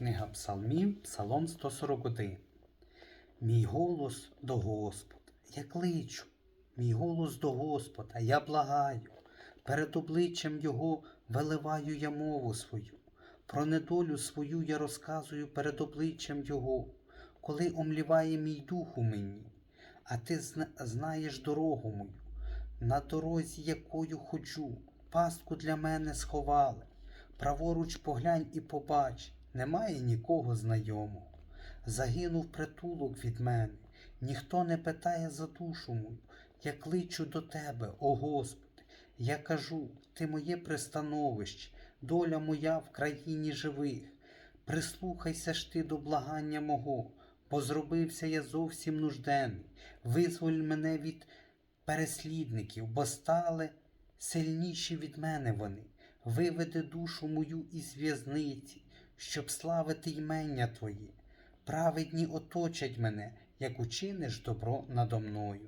Книга Псалмів, Псалом 141. Мій голос до Господа, я кличу, мій голос до Господа, я благаю, перед обличчям Його виливаю я мову свою, про недолю свою я розказую перед обличчям Його, коли омліває мій дух у мені, а ти знаєш дорогу мою, на дорозі, якою ходжу, пастку для мене сховали. Праворуч поглянь і побач, немає нікого знайомого. Загинув притулок від мене, ніхто не питає за душу мою. Я кличу до тебе, о Господи, я кажу, ти моє пристановище, доля моя в країні живих. Прислухайся ж ти до благання мого, бо зробився я зовсім нужденний. Визволь мене від переслідників, бо стали сильніші від мене вони. Виведи душу мою із в'язниці, щоб славити ймення Твої. Праведні оточать мене, як учиниш добро надо мною.